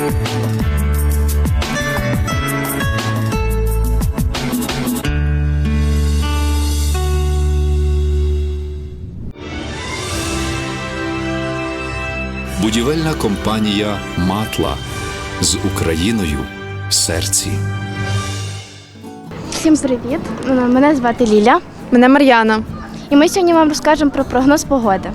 Будівельна компанія Матла з Україною в серці. Всім привіт! Мене звати Ліля. Мене Мар'яна. І ми сьогодні вам розкажемо про прогноз погоди.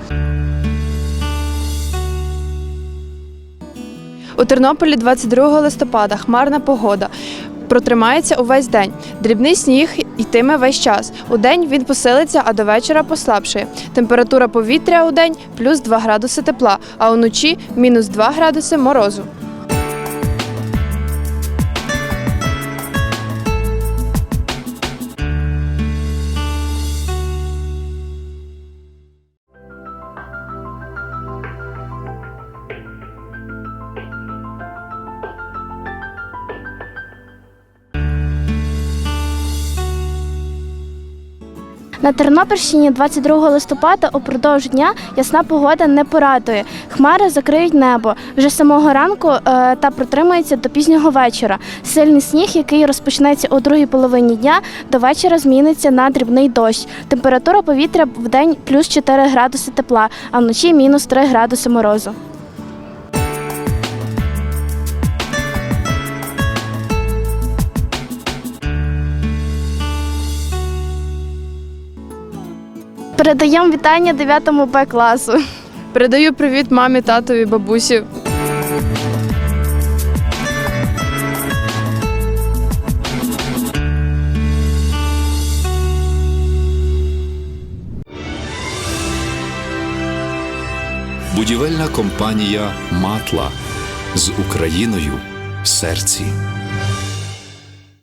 У Тернополі 22 листопада хмарна погода. Протримається увесь день. Дрібний сніг йтиме весь час. У день він посилиться, а до вечора послабшає. Температура повітря у день плюс 2 градуси тепла, а уночі мінус 2 градуси морозу. На Тернопільщині 22 листопада упродовж дня ясна погода не порадує. Хмари закриють небо вже самого ранку е, та протримається до пізнього вечора. Сильний сніг, який розпочнеться у другій половині дня, до вечора зміниться на дрібний дощ. Температура повітря в день плюс 4 градуси тепла, а вночі мінус 3 градуси морозу. Передаємо вітання 9 Б класу. Передаю привіт мамі, татові, бабусі. Будівельна компанія Матла з Україною в серці.